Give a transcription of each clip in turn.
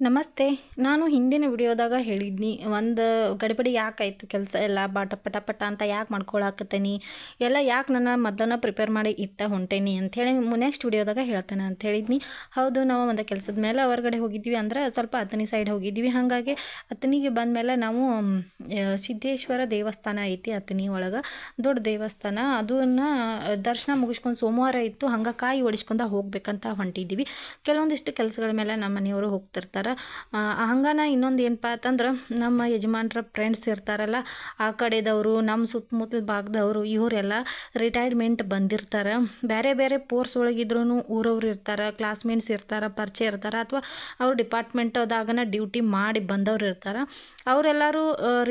ನಮಸ್ತೆ. ನಾನು ಹಿಂದಿನ ವಿಡಿಯೋದಾಗ ಹೇಳಿದ್ನಿ, ಒಂದು ಗಡಿಬಿಡಿ ಯಾಕಾಯಿತು ಕೆಲಸ ಎಲ್ಲ, ಬಾಟ ಪಟ ಪಟ ಅಂತ ಯಾಕೆ ಮಾಡ್ಕೊಳಕತ್ತೀನಿ, ಎಲ್ಲ ಯಾಕೆ ನನ್ನ ಮೊದಲನ ಪ್ರಿಪೇರ್ ಮಾಡಿ ಇಟ್ಟ ಹೊಂಟೇನಿ ಅಂಥೇಳಿ ನೆಕ್ಸ್ಟ್ ವಿಡಿಯೋದಾಗ ಹೇಳ್ತೇನೆ ಅಂತ ಹೇಳಿದ್ನಿ. ಹೌದು, ನಾವು ಒಂದು ಕೆಲಸದ ಮೇಲೆ ಹೊರಗಡೆ ಹೋಗಿದ್ವಿ ಅಂದ್ರೆ ಸ್ವಲ್ಪ ಅತ್ತನಿ ಸೈಡ್ ಹೋಗಿದ್ವಿ. ಹಾಗಾಗಿ ಅತ್ತನಿಗೆ ಬಂದಮೇಲೆ ನಾವು ಸಿದ್ದೇಶ್ವರ ದೇವಸ್ಥಾನ ಐತಿ ಅತ್ನಿ ಒಳಗೆ. ದೊಡ್ಡ ದೇವಸ್ಥಾನ. ಅದನ್ನು ದರ್ಶನ ಮುಗಿಸ್ಕೊಂಡು ಸೋಮವಾರ ಇತ್ತು. ಹಂಗೆ ಕಾಯಿ ಒಡಿಸ್ಕೊಂಡ ಹೋಗ್ಬೇಕಂತ ಹೊಂಟಿದ್ದೀವಿ ಕೆಲವೊಂದಿಷ್ಟು ಕೆಲಸಗಳ ಮೇಲೆ ನಮ್ಮ ಮನೆಯವರು ಹೋಗ್ತಿರ್ತಾರೆ. ಹಂಗನ ಇನ್ನೊಂದು ಏನಪ್ಪ ಅಂತಂದ್ರೆ ನಮ್ಮ ಯಜಮಾನ್ರ ಫ್ರೆಂಡ್ಸ್ ಇರ್ತಾರಲ್ಲ, ಆ ಕಡೆದವರು ನಮ್ಮ ಸುತ್ತಮುತ್ತಲ ಭಾಗದವರು, ಇವರೆಲ್ಲ ರಿಟೈರ್ಮೆಂಟ್ ಬಂದಿರ್ತಾರೆ. ಬೇರೆ ಬೇರೆ ಪೋರ್ಸ್ ಒಳಗಿದ್ರೂ ಊರವ್ರು ಇರ್ತಾರೆ ಕ್ಲಾಸ್ಮೇಟ್ಸ್ ಇರ್ತಾರೆ, ಪರಿಚಯ ಇರ್ತಾರೆ, ಅಥವಾ ಅವ್ರು ಡಿಪಾರ್ಟ್ಮೆಂಟದಾಗನ ಡ್ಯೂಟಿ ಮಾಡಿ ಬಂದವ್ರು ಇರ್ತಾರೆ. ಅವರೆಲ್ಲರೂ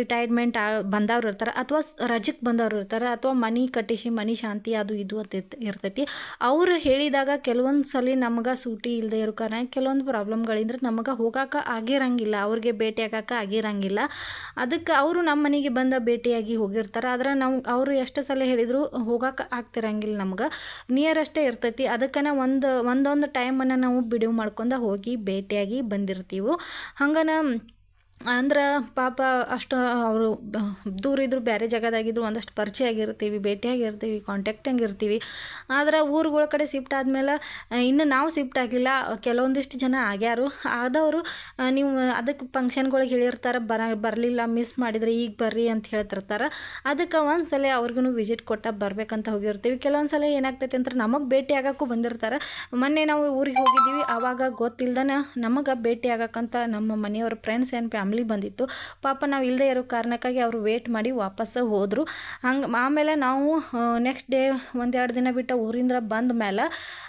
ರಿಟೈರ್ಮೆಂಟ್ ಬಂದವ್ರು ಇರ್ತಾರೆ, ಅಥವಾ ರಜಕ್ಕೆ ಬಂದವ್ರು ಇರ್ತಾರೆ, ಅಥವಾ ಮನೆ ಕಟ್ಟಿಸಿ, ಮನೆ ಶಾಂತಿ ಅದು ಇದು ಅಂತ ಇರ್ತ- ಇರ್ತೈತಿ. ಅವ್ರು ಹೇಳಿದಾಗ ಕೆಲವೊಂದು ಸಲ ನಮ್ಗೆ ಸೂಟಿ ಇಲ್ಲದೆ ಇರೋ ಕಾರಣ ಕೆಲವೊಂದು ಪ್ರಾಬ್ಲಮ್ಗಳಿಂದ್ರೆ ನಮಗೆ ಹೋಗಾಕ ಆಗಿರಂಗಿಲ್ಲ, ಅವ್ರಿಗೆ ಭೇಟಿ ಆಗಾಕ ಆಗಿರಂಗಿಲ್ಲ. ಅದಕ್ಕೆ ಅವರು ನಮ್ಮ ಮನೆಗೆ ಬಂದ ಭೇಟಿಯಾಗಿ ಹೋಗಿರ್ತಾರೆ, ಆದ್ರೆ ನಾವು ಅವರು ಎಷ್ಟು ಸಲ ಹೇಳಿದ್ರು ಹೋಗಾಕ ಆಗ್ತಿರಂಗಿಲ್ಲ ನಮ್ಗೆ. ನಿಯರಷ್ಟೇ ಇರ್ತೈತಿ, ಅದಕ್ಕನ ಒಂದು ಒಂದೊಂದು ಟೈಮನ್ನು ನಾವು ಬಿಡುವು ಮಾಡ್ಕೊಂಡು ಹೋಗಿ ಭೇಟಿಯಾಗಿ ಬಂದಿರ್ತೀವಿ. ಹಂಗನ ಅಂದ್ರೆ ಪಾಪ ಅಷ್ಟು ಅವರು ದೂರ ಇದ್ರು ಬೇರೆ ಜಾಗದಾಗಿದ್ರು ಒಂದಷ್ಟು ಪರಿಚಯ ಆಗಿರ್ತೀವಿ ಭೇಟಿಯಾಗಿರ್ತೀವಿ ಕಾಂಟ್ಯಾಕ್ಟಂಗೆ ಇರ್ತೀವಿ ಆದ್ರೆ ಊರುಗಳ ಕಡೆ ಶಿಫ್ಟ್ ಆದಮೇಲೆ ಇನ್ನು ನಾವು ಶಿಫ್ಟ್ ಆಗಿಲ್ಲ, ಕೆಲವೊಂದಿಷ್ಟು ಜನ ಆಗ್ಯಾರು. ಆದವರು ನೀವು ಅದಕ್ಕೆ ಫಂಕ್ಷನ್ಗಳಿಗೆ ಹೇಳಿರ್ತಾರೆ, ಬರ, ಬರಲಿಲ್ಲ ಮಿಸ್ ಮಾಡಿದರೆ ಈಗ ಬರ್ರಿ ಅಂತ ಹೇಳ್ತಿರ್ತಾರೆ. ಅದಕ್ಕೆ ಒಂದು ಸಲ ಅವ್ರಿಗೂ ವಿಸಿಟ್ ಕೊಟ್ಟ ಬರ್ಬೇಕಂತ ಹೋಗಿರ್ತೀವಿ. ಕೆಲವೊಂದು ಸಲ ಏನಾಗ್ತೈತೆ ಅಂದ್ರೆ ನಮಗೆ ಭೇಟಿ ಆಗೋಕ್ಕೂ ಬಂದಿರ್ತಾರೆ. ಮೊನ್ನೆ ನಾವು ಊರಿಗೆ ಹೋಗಿದ್ದೀವಿ ಆವಾಗ ಗೊತ್ತಿಲ್ದನ ನಮಗೆ ಭೇಟಿ ಆಗಕ್ಕಂತ ನಮ್ಮ ಮನೆಯವ್ರ ಫ್ರೆಂಡ್ಸ್ ಏನು ಫ್ಯಾಮ್ಲಿ ಬಂದಿತ್ತು. ಪಾಪ ನಾವು ಇಲ್ಲದೆ ಇರೋ ಕಾರಣಕ್ಕಾಗಿ ಅವರು ವೇಟ್ ಮಾಡಿ ವಾಪಸ್ ಹೋದರು. ಹಂಗೆ ಆಮೇಲೆ ನಾವು ನೆಕ್ಸ್ಟ್ ಡೇ ಒಂದೆರಡು ದಿನ ಬಿಟ್ಟು ಊರಿಂದ ಬಂದ ಮೇಲೆ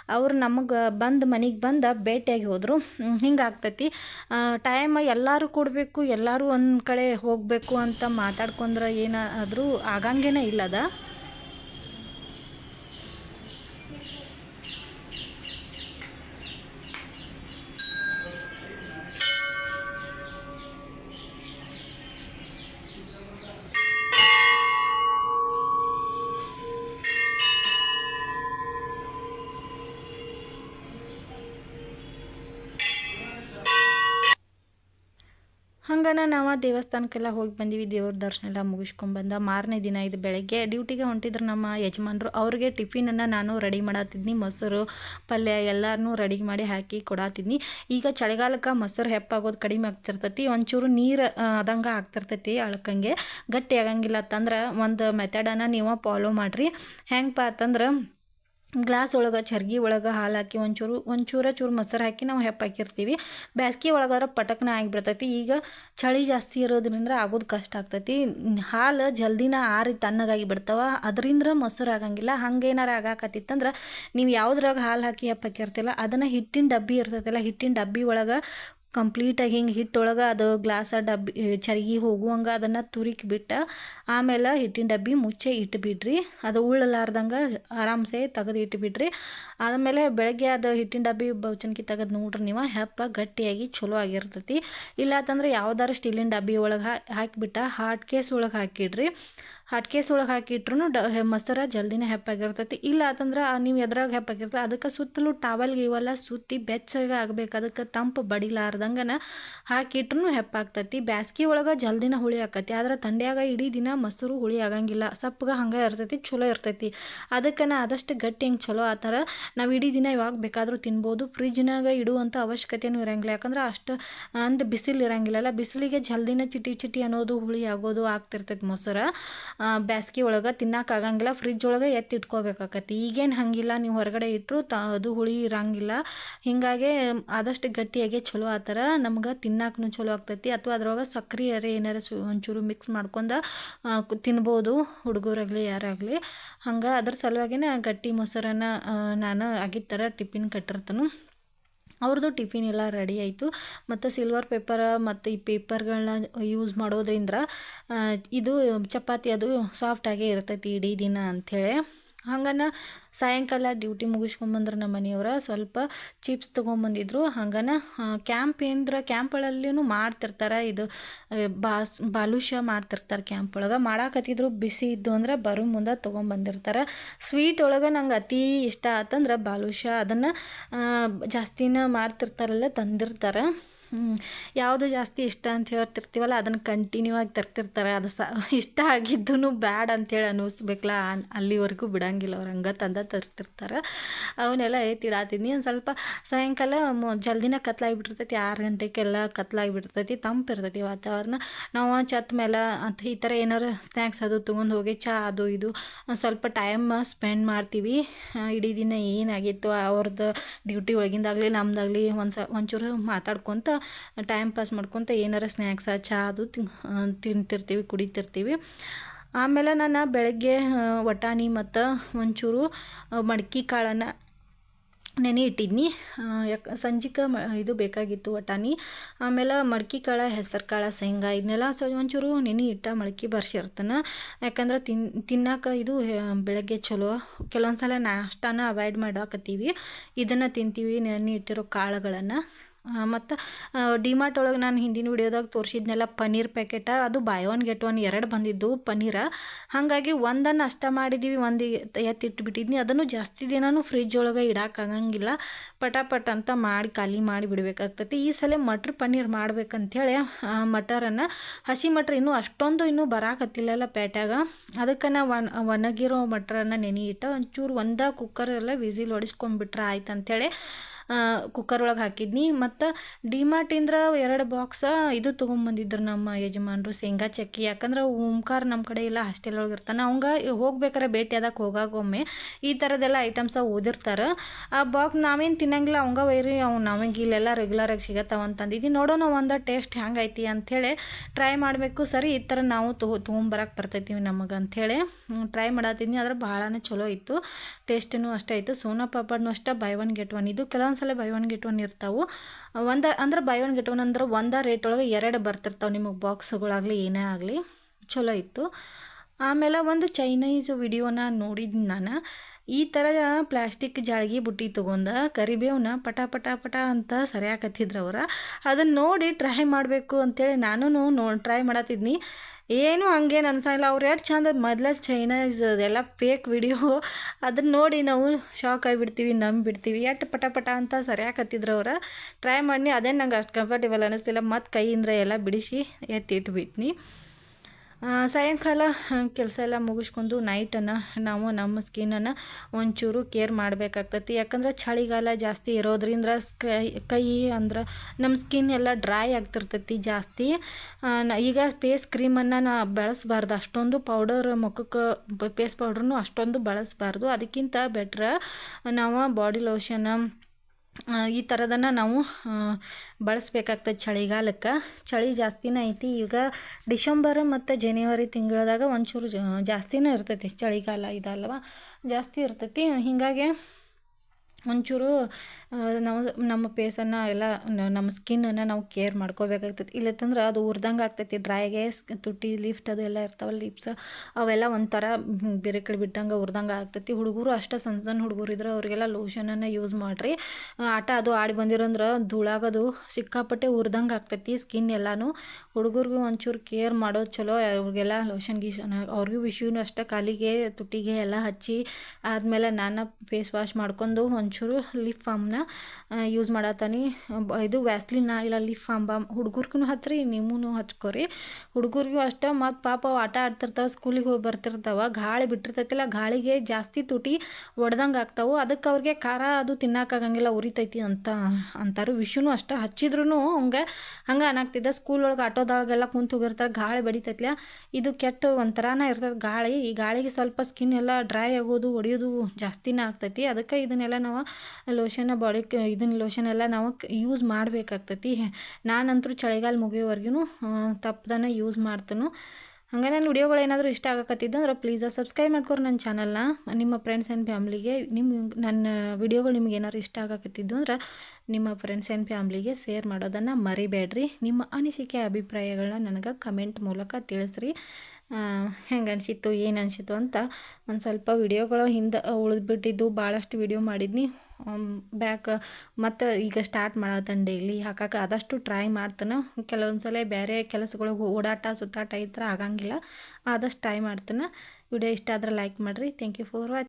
ಅವ್ರು ನಮಗೆ, ಬಂದು ಮನೆಗೆ ಬಂದು ಭೇಟಿಯಾಗಿ ಹೋದರು. ಹಿಂಗೆ ಆಗ್ತೈತಿ. ಟೈಮ್ ಎಲ್ಲರೂ ಕೊಡಬೇಕು, ಎಲ್ಲರೂ ಒಂದು ಕಡೆ ಹೋಗಬೇಕು ಅಂತ ಮಾತಾಡ್ಕೊಂಡ್ರೆ ಏನಾದರೂ ಆಗಂಗೇನೆ ಇಲ್ಲದ. ಹಂಗನ ನಾವು ದೇವಸ್ಥಾನಕ್ಕೆಲ್ಲ ಹೋಗಿ ಬಂದೀವಿ, ದೇವ್ರ ದರ್ಶನ ಎಲ್ಲ ಮುಗಿಸ್ಕೊಂಬಂದ ಮಾರನೇ ದಿನ ಇದು ಬೆಳಗ್ಗೆ ಡ್ಯೂಟಿಗೆ ಹೊಂಟಿದ್ರು ನಮ್ಮ ಯಜಮಾನರು. ಅವ್ರಿಗೆ ಟಿಫಿನನ್ನು ನಾನು ರೆಡಿ ಮಾಡತ್ತಿದ್ನಿ ಮೊಸರು, ಪಲ್ಯ ಎಲ್ಲರೂ ರೆಡಿ ಮಾಡಿ ಹಾಕಿ ಕೊಡಾತಿದ್ನಿ. ಈಗ ಚಳಿಗಾಲಕ್ಕೆ ಮೊಸರು ಹೆಪ್ಪಾಗೋದು ಕಡಿಮೆ ಆಗ್ತಿರ್ತೈತಿ. ಒಂಚೂರು ನೀರು ಅದಂಗೆ ಆಗ್ತಿರ್ತೈತಿ ಅಳ್ಕಂಗೆ. ಗಟ್ಟಿ ಆಗಂಗಿಲ್ಲ ಅಂತಂದ್ರೆ ಒಂದು ಮೆಥಡನ್ನು ನೀವು ಫಾಲೋ ಮಾಡಿರಿ. ಹೆಂಗಪ್ಪ ಅಂತಂದ್ರೆ ಗ್ಲಾಸ್ ಒಳಗೆ, ಚರ್ಗಿ ಒಳಗೆ ಹಾಲು ಹಾಕಿ ಒಂಚೂರು, ಒಂಚೂರ ಚೂರು ಮೊಸರು ಹಾಕಿ ನಾವು ಹೆಪ್ಪಾಕಿರ್ತೀವಿ ಬ್ಯಾಸ್ಗೆ ಒಳಗಾರ ಪಟಕ್ನ ಆಗಿಬಿಡ್ತೈತಿ. ಈಗ ಚಳಿ ಜಾಸ್ತಿ ಇರೋದ್ರಿಂದ ಆಗೋದು ಕಷ್ಟ ಆಗ್ತೈತಿ. ಹಾಲು ಜಲ್ದಿನ ಆರಿ ತಣ್ಣಗಾಗಿ ಬಿಡ್ತಾವ. ಅದರಿಂದ ಮೊಸರು ಆಗಂಗಿಲ್ಲ. ಹಂಗೇನಾರು ಆಗಾಕತ್ತಿತ್ತಂದ್ರೆ ನೀವು ಯಾವುದ್ರಾಗ ಹಾಲು ಹಾಕಿ ಹೆಪ್ಪಾಕಿರ್ತಿಲ್ಲ ಅದನ್ನು ಹಿಟ್ಟಿನ ಡಬ್ಬಿ ಇರ್ತೈತಲ್ಲ, ಹಿಟ್ಟಿನ ಡಬ್ಬಿ ಒಳಗೆ ಕಂಪ್ಲೀಟಾಗಿ ಹಿಂಗೆ ಹಿಟ್ಟೊಳಗೆ ಅದು ಗ್ಲಾಸ ಡಬ್ಬಿ ಚರ್ಗಿ ಹೋಗುವಂಗೆ ಅದನ್ನು ತುರಿಕ್ ಬಿಟ್ಟು ಆಮೇಲೆ ಹಿಟ್ಟಿನ ಡಬ್ಬಿ ಮುಚ್ಚೆ ಇಟ್ಬಿಡ್ರಿ ಅದು ಉಳ್ಳಲಾರ್ದಂಗೆ ಆರಾಮ್ಸೆ ತೆಗೆದು ಇಟ್ಬಿಡ್ರಿ ಆಮೇಲೆ ಬೆಳಗ್ಗೆ ಅದು ಹಿಟ್ಟಿನ ಡಬ್ಬಿ ಬೌಚನ್ಕಿ ತೆಗೆದು ನೋಡ್ರಿ ನೀವು, ಹೆಪ್ಪ ಗಟ್ಟಿಯಾಗಿ ಚಲೋ ಆಗಿರ್ತೈತಿ. ಇಲ್ಲ ಅಂತಂದ್ರೆ ಯಾವ್ದಾರು ಸ್ಟೀಲಿನ ಡಬ್ಬಿ ಒಳಗೆ ಹಾಕಿಬಿಟ್ಟ ಹಾಟ್ ಕೇಸ್ ಒಳಗೆ ಹಾಕಿಡ್ರಿ. ಹಾಟ್ ಕೇಸ್ ಒಳಗೆ ಹಾಕಿಟ್ರು ಡ ಮೊಸರ ಜಲ್ದಿನೇ ಹೆಪ್ಪಾಗಿರ್ತೈತಿ. ಇಲ್ಲ ಅಂತಂದ್ರೆ ನೀವು ಎದ್ರಾಗ ಹೆಪ್ಪಾಗಿರ್ತದೆ ಅದಕ್ಕೆ ಸುತ್ತಲೂ ಟಾವಲ್ಗೆ ಇವೆಲ್ಲ ಸುತ್ತಿ ಬೆಚ್ಚಗೆ ಆಗ್ಬೇಕು. ಅದಕ್ಕೆ ತಂಪು ಬಡಿಲಾರ್ದಂಗನ ಹಾಕಿಟ್ರು ಹೆಪ್ಪಾಗ್ತೈತಿ. ಬ್ಯಾಸ್ಗೆ ಒಳಗೆ ಜಲ್ದಿನ ಹುಳಿ ಆಕತಿ. ಆದ್ರೆ ಥಂಡ್ಯಾಗ ಇಡೀ ದಿನ ಮೊಸರು ಹುಳಿ ಆಗಂಗಿಲ್ಲ. ಸಪ್ಪಗೆ ಹಂಗೆ ಇರ್ತೈತಿ ಚಲೋ ಇರ್ತೈತಿ. ಅದಕ್ಕೆ ನಾ ಆದಷ್ಟು ಗಟ್ಟಿ ಹೆಂಗೆ ಚಲೋ ಆ ಥರ ನಾವು ಇಡೀ ದಿನ ಯಾವಾಗ ಬೇಕಾದರೂ ತಿನ್ಬೋದು. ಫ್ರಿಜ್ನಾಗ ಇಡುವಂಥ ಅವಶ್ಯಕತೆಯೂ ಇರಂಗಿಲ್ಲ. ಯಾಕಂದ್ರೆ ಅಷ್ಟು ಅಂದ್ ಬಿಸಿಲು ಇರಂಗಿಲ್ಲಲ್ಲ ಬಿಸಿಲಿಗೆ ಜಲ್ದಿನ ಚಿಟಿ ಚಿಟಿ ಅನ್ನೋದು ಹುಳಿ ಆಗೋದು ಆಗ್ತಿರ್ತೈತಿ ಮೊಸರು. ಬ್ಯಾಸ್ಗೆ ಒಳಗೆ ತಿನ್ನೋಕ್ಕಾಗಂಗಿಲ್ಲ ಫ್ರಿಜ್ ಒಳಗೆ ಎತ್ತಿ ಇಟ್ಕೋಬೇಕಾಕತಿ. ಈಗೇನು ಹಂಗಿಲ್ಲ, ನೀವು ಹೊರಗಡೆ ಇಟ್ಟರು ತ, ಅದು ಹುಳಿ ಇರಂಗಿಲ್ಲ. ಹೀಗಾಗಿ ಆದಷ್ಟು ಗಟ್ಟಿಯಾಗೆ ಚಲೋ ಆ ಥರ ನಮ್ಗೆ ತಿನ್ನಕ್ಕೂ ಚಲೋ ಆಗ್ತೈತಿ. ಅಥವಾ ಅದ್ರೊಳಗೆ ಸಕ್ರೆ ಅರೆ ಏನಾರ ಸು, ಒಂಚೂರು ಮಿಕ್ಸ್ ಮಾಡ್ಕೊಂಡು ತಿನ್ಬೋದು ಹುಡುಗರಾಗಲಿ, ಯಾರಾಗಲಿ. ಹಂಗೆ ಅದ್ರ ಸಲುವಾಗಿನೇ ಗಟ್ಟಿ ಮೊಸರನ್ನು ನಾನು ಆಗಿದ್ದ ಥರ ಟಿಫಿನ್ ಕಟ್ಟಿರ್ತಾನು. ಅವ್ರದ್ದು ಟಿಫಿನ್ ಎಲ್ಲ ರೆಡಿ ಆಯಿತು. ಮತ್ತು ಸಿಲ್ವರ್ ಪೇಪರ್ ಮತ್ತು ಈ ಪೇಪರ್ಗಳನ್ನ ಯೂಸ್ ಮಾಡೋದ್ರಿಂದ ಇದು ಚಪಾತಿ ಅದು ಸಾಫ್ಟಾಗೇ ಇರ್ತೈತಿ ಇಡೀ ದಿನ ಅಂಥೇಳಿ ಹಂಗನ ಸಾಯಂಕಾಲ ಡ್ಯೂಟಿ ಮುಗಿಸ್ಕೊಂಬಂದ್ರೆ ನಮ್ಮ ಮನೆಯವ್ರು, ಸ್ವಲ್ಪ ಚಿಪ್ಸ್ ತೊಗೊಂಬಂದಿದ್ರು. ಹಂಗನ ಕ್ಯಾಂಪ್ ಏನ್ರ ಕ್ಯಾಂಪ್ಗಳಲ್ಲಿನೂ ಮಾಡ್ತಿರ್ತಾರೆ. ಇದು ಬಾಸ್, ಬಾಲುಷ ಮಾಡ್ತಿರ್ತಾರೆ ಕ್ಯಾಂಪ್ ಒಳಗೆ. ಮಾಡಾಕತ್ತಿದ್ರು, ಬಿಸಿ ಇದ್ದು ಅಂದ್ರೆ ಬರೋ ಮುಂದೆ ತೊಗೊಂಬಂದಿರ್ತಾರೆ. ಸ್ವೀಟ್ ಒಳಗೆ ನಂಗೆ ಅತಿ ಇಷ್ಟ ಆತಂದ್ರೆ ಬಾಲುಷ. ಅದನ್ನು ಜಾಸ್ತಿನ ಮಾಡ್ತಿರ್ತಾರಲ್ಲ, ತಂದಿರ್ತಾರೆ. ಯಾವುದು ಜಾಸ್ತಿ ಇಷ್ಟ ಅಂತ ಹೇಳ್ತಿರ್ತೀವಲ್ಲ, ಅದನ್ನು ಕಂಟಿನ್ಯೂ ಆಗಿ ತರ್ತಿರ್ತಾರೆ. ಅದು ಸ, ಇಷ್ಟ ಆಗಿದ್ದೂ ಬ್ಯಾಡ್ ಅಂತೇಳಿ ಅನ್ನಿಸ್ಬೇಕಲ್ಲ ಅಲ್ಲಿವರೆಗೂ ಬಿಡಂಗಿಲ್ಲ. ಅವ್ರು ಹಂಗೆ ತಂದ ತರ್ತಿರ್ತಾರೆ. ಅವನ್ನೆಲ್ಲ ಐತಿಡಾತೀನಿ ಒಂದು ಸ್ವಲ್ಪ ಸಾಯಂಕಾಲ ಜಲ್ದಿನ ಕತ್ಲಾಗಿಬಿಟ್ಟಿರ್ತೈತಿ. ಆರು ಗಂಟೆಗೆಲ್ಲ ಕತ್ಲಾಗಿಬಿಡ್ತೈತಿ ತಂಪು ಇರ್ತೈತಿ ವಾತಾವರಣ. ನಾವು ಚತ್ ಮೇಲೆ ಅಂತ ಈ ಥರ ಏನಾರು ಸ್ನ್ಯಾಕ್ಸ್ ಅದು ತೊಗೊಂಡು ಹೋಗಿ, ಚಾ ಅದು ಇದು, ಒಂದು ಸ್ವಲ್ಪ ಟೈಮ್ ಸ್ಪೆಂಡ್ ಮಾಡ್ತೀವಿ. ಇಡೀ ದಿನ ಏನಾಗಿತ್ತು ಅವ್ರದ್ದು ಡ್ಯೂಟಿ ಒಳಗಿಂದಾಗಲಿ, ನಮ್ದಾಗಲಿ ಒಂದು ಸ ಒಂಚೂರು ಮಾತಾಡ್ಕೊತ ಟೈಮ್ ಪಾಸ್ ಮಾಡ್ಕೊತ ಏನಾರ ಸ್ನ್ಯಾಕ್ಸ ಚಹಾ ಅದು ತಿಂತಿರ್ತೀವಿ, ಕುಡಿತಿರ್ತೀವಿ. ಆಮೇಲೆ ನಾನು ಬೆಳಗ್ಗೆ ವಟಾಣಿ ಮತ್ತು ಒಂಚೂರು ಮಡ್ಕೆ ಕಾಳನ್ನು ನೆನೆ ಇಟ್ಟಿದ್ನಿ. ಯಾಕೆ, ಸಂಜಿಕ ಇದು ಬೇಕಾಗಿತ್ತು ವಟಾಣಿ. ಆಮೇಲೆ ಮಡ್ಕೆ ಕಾಳು, ಹೆಸರು ಕಾಳು, ಶೇಂಗಾ ಇದನ್ನೆಲ್ಲ ಸೊ, ಒಂಚೂರು ನೆನೆ ಇಟ್ಟ ಮಡ್ಕೆ ಬರ್ಸಿರ್ತಾನೆ. ಯಾಕಂದ್ರೆ ತಿನ್ ತಿನ್ನಕ್ಕೆ ಇದು ಬೆಳಗ್ಗೆ ಚಲೋ. ಕೆಲವೊಂದು ಸಲ ನಾಷ್ಟಾನ ಅವಾಯ್ಡ್ ಮಾಡಾಕತ್ತೀವಿ. ಇದನ್ನು ತಿಂತೀವಿ, ನೆನೆ ಇಟ್ಟಿರೋ ಕಾಳುಗಳನ್ನು. ಮತ್ತು ಡಿಮಾರ್ಟ್ ಒಳಗೆ ನಾನು ಹಿಂದಿನ ವಿಡಿಯೋದಾಗ ತೋರಿಸಿದ್ನೆಲ್ಲ ಪನ್ನೀರ್ ಪ್ಯಾಕೆಟ, ಅದು ಬೈ ಒನ್ ಗೆಟ್ ಒನ್ ಎರಡು ಬಂದಿದ್ದು ಪನ್ನೀರ. ಹಾಗಾಗಿ ಒಂದನ್ನು ಅಷ್ಟ ಮಾಡಿದ್ದೀವಿ ಒಂದು ಎತ್ತಿಟ್ಬಿಟ್ಟಿದ್ನಿ ಅದನ್ನು ಜಾಸ್ತಿ ದಿನವೂ ಫ್ರಿಜ್ ಒಳಗೆ ಇಡೋಕ್ಕಾಗಂಗಿಲ್ಲ ಪಟಾಪಟ್ ಅಂತ ಮಾಡಿ, ಖಾಲಿ ಮಾಡಿ ಬಿಡಬೇಕಾಗ್ತೈತಿ. ಈ ಸಲ ಮಟ್ರ್ ಪನ್ನೀರ್ ಮಾಡ್ಬೇಕಂತೇಳಿ ಮಟರನ್ನು, ಹಸಿ ಮಟ್ರ್ ಇನ್ನೂ ಅಷ್ಟೊಂದು ಇನ್ನೂ ಬರಾಕತ್ತಿಲ್ಲಲ್ಲ ಪೇಟ್ಯಾಗ ಅದಕ್ಕೆ ನಾ ಒಣ ಒಣಗಿರೋ ಮಟ್ರನ್ನು ನೆನೆ ಇಟ್ಟು, ಒಂಚೂರು ಒಂದೇ ಕುಕ್ಕರೆಲ್ಲ ವಿಸಿಲ್ ಹೊಡಿಸ್ಕೊಂಡ್ಬಿಟ್ರೆ ಆಯ್ತು ಅಂಥೇಳಿ ಕುಕ್ಕರ್ ಒಳಗೆ ಹಾಕಿದ್ನಿ. ಮತ್ತು ಡಿಮಾರ್ಟಿಂದ್ರ ಎರಡು ಬಾಕ್ಸ ಇದು ತೊಗೊಂಬಂದಿದ್ರು ನಮ್ಮ ಯಜಮಾನರು ಶೇಂಗಾ ಚಕ್ಕಿ. ಯಾಕಂದ್ರೆ ಓಂಕಾರ ನಮ್ಮ ಕಡೆ ಇಲ್ಲ ಹಾಸ್ಟೆಲ್ ಒಳಗೆ ಇರ್ತಾನೆ. ಅವಂಗ ಹೋಗ್ಬೇಕಾರೆ ಭೇಟಿ ಅದಕ್ಕೆ ಹೋಗಾಗೊಮ್ಮೆ ಈ ಥರದ್ದೆಲ್ಲ ಐಟಮ್ಸ ಓದಿರ್ತಾರೆ. ಆ ಬಾಕ್ಸ್ ನಾವೇನು ತಿನ್ನಂಗಿಲ್ಲ, ಅವಂಗ ವೈರಿ ಅವ್ನು ನಮಗೆ ಇಲ್ಲೆಲ್ಲ ರೆಗ್ಯುಲರಾಗಿ ಸಿಗತ್ತಾವ ಅಂತಂದಿದ್ದು ನೋಡೋಣ ಒಂದು ಟೇಸ್ಟ್ ಹೆಂಗೈತಿ ಅಂಥೇಳಿ ಟ್ರೈ ಮಾಡಬೇಕು. ಸರಿ, ಈ ಥರ ನಾವು ತೊಗೊ ತೊಗೊಂಬರಕ್ಕೆ ಬರ್ತೈತೀವಿ ನಮಗೆ ಅಂಥೇಳಿ ಟ್ರೈ ಮಾಡತ್ತಿದ್ನಿ ಆದ್ರೆ ಭಾಳನೇ ಚಲೋ ಇತ್ತು. ಟೇಸ್ಟೂ ಅಷ್ಟೇ ಇತ್ತು. ಸೋನಾ ಪಾಪಡ್ನು ಅಷ್ಟೇ ಬೈ ಒನ್ ಗೆಟ್ ಒನ್ ಇದು ಕೆಲವೊಂದು ಸಲ ಬೈ ಒನ್ ಗೆಟ್ ಒನ್ ಇರ್ತಾವೆ. ಒಂದು, ಅಂದ್ರೆ ಬೈ ಒನ್ ಗೆಟ್ ಒನ್ ಅಂದ್ರೆ ಒಂದೇ ರೇಟ್ ಒಳಗೆ ಎರಡು ಬರ್ತಿರ್ತಾವೆ ನಿಮಗೆ ಬಾಕ್ಸ್ಗಳಾಗಲಿ ಏನೇ ಆಗಲಿ. ಚಲೋ ಇತ್ತು. ಆಮೇಲೆ ಒಂದು ಚೈನೀಸ್ ವಿಡಿಯೋನ ನೋಡಿದ್ದು ನಾನು, ಈ ಥರ ಪ್ಲಾಸ್ಟಿಕ್ ಜಾಳ್ಗಿ ಬುಟ್ಟಿ ತೊಗೊಂಡು ಕರಿಬೇವನ್ನ ಪಟ ಪಟ ಪಟ ಅಂತ ಸರಿಯಾಕತ್ತಿದ್ರು ಅವ್ರು. ಅದನ್ನು ನೋಡಿ ಟ್ರೈ ಮಾಡಬೇಕು ಅಂತೇಳಿ ನಾನು ನೋ, ಟ್ರೈ ಮಾಡತ್ತಿದ್ನಿ. ಏನು ಹಂಗೇನು ಅನ್ಸಂಗಿಲ್ಲ, ಅವ್ರು ಎಷ್ಟು ಚಂದ ಮೊದಲ ಚೈನೀಸ್ ಅದೆಲ್ಲ ಫೇಕ್ ವಿಡಿಯೋ ಅದನ್ನ ನೋಡಿ ನಾವು ಶಾಕ್ ಆಗಿಬಿಡ್ತೀವಿ ನಂಬಿಡ್ತೀವಿ ಎಷ್ಟು ಪಟ ಪಟ ಅಂತ ಸರಿಯಾಕತ್ತಿದ್ರು ಅವ್ರು. ಟ್ರೈ ಮಾಡಿ ಅದೇನು ನಂಗೆ ಅಷ್ಟು ಕಂಫರ್ಟೇಬಲ್ ಅನ್ನಿಸ್ತಿಲ್ಲ ಮತ್ತು ಕೈಯಿಂದ ಎಲ್ಲ ಬಿಡಿಸಿ ಎತ್ತಿಟ್ಬಿಟ್ನಿ ಸಾಯಂಕಾಲ ಕೆಲಸ ಎಲ್ಲ ಮುಗಿಸ್ಕೊಂಡು ನೈಟನ್ನು ನಾವು ನಮ್ಮ ಸ್ಕಿನ್ನನ್ನು ಒಂಚೂರು ಕೇರ್ ಮಾಡಬೇಕಾಗ್ತತಿ. ಯಾಕಂದ್ರೆ ಚಳಿಗಾಲ ಜಾಸ್ತಿ ಇರೋದ್ರಿಂದ ಕೈ ಕೈ ಅಂದ್ರೆ ನಮ್ಮ ಸ್ಕಿನ್ ಎಲ್ಲ ಡ್ರೈ ಆಗ್ತಿರ್ತೈತಿ ಜಾಸ್ತಿ. ಈಗ ಫೇಸ್ ಕ್ರೀಮನ್ನು ನಾ ಬಳಸಬಾರ್ದು. ಅಷ್ಟೊಂದು ಪೌಡರ್ ಮುಖಕ್ಕೆ ಫೇಸ್ ಪೌಡ್ರನ್ನು ಅಷ್ಟೊಂದು ಬಳಸಬಾರ್ದು. ಅದಕ್ಕಿಂತ ಬೆಟ್ರ ನಾವು ಬಾಡಿ ಲೋಷನ ಈ ಥರದನ್ನು ನಾವು ಬಳಸ್ಬೇಕಾಗ್ತದೆ ಚಳಿಗಾಲಕ್ಕೆ ಚಳಿ ಜಾಸ್ತಿನೇ ಐತಿ. ಈಗ ಡಿಸೆಂಬರ್ ಮತ್ತು ಜನವರಿ ತಿಂಗಳದಾಗ ಒಂಚೂರು ಜಾಸ್ತಿನೇ ಇರ್ತೈತಿ ಚಳಿಗಾಲ ಇದಲ್ವ? ಜಾಸ್ತಿ ಇರ್ತೈತಿ. ಹೀಗಾಗಿ ಒಂಚೂರು ನಾವು ನಮ್ಮ ಫೇಸನ್ನು ಎಲ್ಲ ನಮ್ಮ ಸ್ಕಿನ್ನನ್ನು ನಾವು ಕೇರ್ ಮಾಡ್ಕೋಬೇಕಾಗ್ತೈತಿ. ಇಲ್ಲತ್ತಂದ್ರೆ ಅದು ಉರ್ದಂಗೆ ಆಗ್ತೈತಿ. ಡ್ರೈಗೆ ತುಟ್ಟಿ ಲಿಫ್ಟ್ ಅದು ಎಲ್ಲ ಇರ್ತಾವಲ್ಲ ಲಿಪ್ಸ್ ಅವೆಲ್ಲ ಒಂಥರ ಬೇರೆ ಕಡೆ ಬಿಟ್ಟಂಗೆ ಉರ್ದಂಗೆ ಆಗ್ತೈತಿ. ಹುಡುಗರು ಅಷ್ಟೇ ಸಣ್ಣ ಸಣ್ಣ ಹುಡುಗರು ಇದ್ರೆ ಅವರಿಗೆಲ್ಲ ಲೋಷನನ್ನು ಯೂಸ್ ಮಾಡಿರಿ. ಆಟ ಅದು ಆಡಿ ಬಂದಿರಂದ್ರೆ ಧೂಳಾಗೋದು ಸಿಕ್ಕಾಪಟ್ಟೆ ಉರ್ದಂಗೆ ಆಗ್ತೈತಿ ಸ್ಕಿನ್ ಎಲ್ಲನೂ. ಹುಡುಗರಿಗೂ ಒಂಚೂರು ಕೇರ್ ಮಾಡೋದು ಚಲೋ, ಅವ್ರಿಗೆಲ್ಲ ಲೋಷನ್ ಗೀಷನ್ ಅವ್ರಿಗೂ ವಿಷಯನೂ ಅಷ್ಟೇ ಕಾಲಿಗೆ, ತುಟ್ಟಿಗೆ ಎಲ್ಲ ಹಚ್ಚಿ ಆದಮೇಲೆ ನಾನು ಫೇಸ್ ವಾಶ್ ಮಾಡ್ಕೊಂಡು ಒಂಚೂರು ಲಿಪ್ ಬಾಮ್ನ ಯೂಸ್ ಮಾಡತ್ತಾನೆ ಇದು ವ್ಯಾಸ್ಲಿನ ಇಲ್ಲ ಲಿಫ್ ಬಾಮ್ ಹುಡುಗರ್ಗು ಹಚ್ಚಿರಿ ನಿಮ್ಮೂ ಹಚ್ಕೋರಿ. ಹುಡುಗರಿಗೂ ಅಷ್ಟೇ, ಮತ್ತು ಪಾಪ ಆಟ ಆಡ್ತಿರ್ತಾವೆ ಸ್ಕೂಲಿಗೆ ಹೋಗಿ ಬರ್ತಿರ್ತಾವೆ, ಗಾಳಿ ಬಿಟ್ಟಿರ್ತೈತಿಲ್ಲ, ಗಾಳಿಗೆ ಜಾಸ್ತಿ ತುಟಿ ಒಡ್ದಂಗೆ ಆಗ್ತಾವೆ. ಅದಕ್ಕೆ ಅವ್ರಿಗೆ ಖಾರ ಅದು ತಿನ್ನೋಕ್ಕಾಗಂಗಿಲ್ಲ ಉರಿತೈತಿ ಅಂತ ಅಂತಾರೆ. ವಿಷಯನೂ ಅಷ್ಟೇ ಹಚ್ಚಿದ್ರೂ ಹಂಗೆ ಹಂಗೆ ಅನ್ನಾಗ್ತಿದ್ದೆ ಸ್ಕೂಲ್ ಒಳಗೆ ಆಟೋದೊಳಗೆಲ್ಲ ಕುಂತು ಹೋಗಿರ್ತಾರೆ, ಗಾಳಿ ಬಡಿತೈತಿಲ್ಲ ಇದು ಕೆಟ್ಟ ಒಂಥರನೇ ಇರ್ತದೆ ಗಾಳಿ. ಈ ಗಾಳಿಗೆ ಸ್ವಲ್ಪ ಸ್ಕಿನ್ ಎಲ್ಲ ಡ್ರೈ ಆಗೋದು, ಒಡೆಯೋದು ಜಾಸ್ತಿನೇ ಆಗ್ತೈತಿ. ಅದಕ್ಕೆ ಇದನ್ನೆಲ್ಲ ನಾವು ಲೋಷನ್ನ ಬಾಡಿ ಇದನ್ನ ಲೋಷನ್ ಎಲ್ಲ ನಾವು ಯೂಸ್ ಮಾಡಬೇಕಾಗ್ತೈತಿ. ನಾನಂತರೂ ಚಳಿಗಾಲ ಮುಗಿಯೋವರೆಗೂ ತಪ್ಪದನ್ನ ಯೂಸ್ ಮಾಡ್ತೇನೆ. ಹಂಗೆ ನನ್ನ ವಿಡಿಯೋಗಳು ಏನಾದರೂ ಇಷ್ಟ ಆಗಕತ್ತಿದ್ದಂದ್ರೆ ಪ್ಲೀಸ್ ಸಬ್ಸ್ಕ್ರೈಬ್ ಮಾಡ್ಕೊರಿ ನನ್ನ ಚಾನಲ್ನ. ನಿಮ್ಮ ಫ್ರೆಂಡ್ಸ್ ಆ್ಯಂಡ್ ಫ್ಯಾಮ್ಲಿಗೆ ನಿಮ್ಮ ನನ್ನ ವಿಡಿಯೋಗಳು ನಿಮ್ಗೆ ಏನಾದ್ರು ಇಷ್ಟ ಆಗಕತ್ತಿದ್ದು ಅಂದ್ರೆ ನಿಮ್ಮ ಫ್ರೆಂಡ್ಸ್ ಆ್ಯಂಡ್ ಫ್ಯಾಮ್ಲಿಗೆ ಶೇರ್ ಮಾಡೋದನ್ನು ಮರಿಬೇಡ್ರಿ. ನಿಮ್ಮ ಅನಿಸಿಕೆ ಅಭಿಪ್ರಾಯಗಳನ್ನ ನನಗೆ ಕಮೆಂಟ್ ಮೂಲಕ ತಿಳಿಸ್ರಿ. ಹೆಂಗೆ ಅನಿಸಿತ್ತು, ಏನು ಅನಿಸಿತ್ತು ಅಂತ ಒಂದು ಸ್ವಲ್ಪ ವಿಡಿಯೋಗಳು ಹಿಂದೆ ಉಳಿದ್ಬಿಟ್ಟಿದ್ದು ಭಾಳಷ್ಟು ವಿಡಿಯೋ ಮಾಡಿದ್ನಿ. ಬ್ಯಾಕ್ ಮತ್ತು ಈಗ ಸ್ಟಾರ್ಟ್ ಮಾಡತ್ತೇನೆ ಡೈಲಿ ಹಾಕಕ್ಕೆ ಆದಷ್ಟು ಟ್ರೈ ಮಾಡ್ತಾನೆ. ಕೆಲವೊಂದು ಸಲ ಬೇರೆ ಕೆಲಸಗಳಿಗೆ ಓಡಾಟ, ಸುತ್ತಾಟ ಈ ಥರ ಆಗಂಗಿಲ್ಲ. ಆದಷ್ಟು ಟ್ರೈ ಮಾಡ್ತಾನೆ. ವಿಡಿಯೋ ಇಷ್ಟ ಆದರೆ ಲೈಕ್ ಮಾಡಿರಿ. Thank you for watch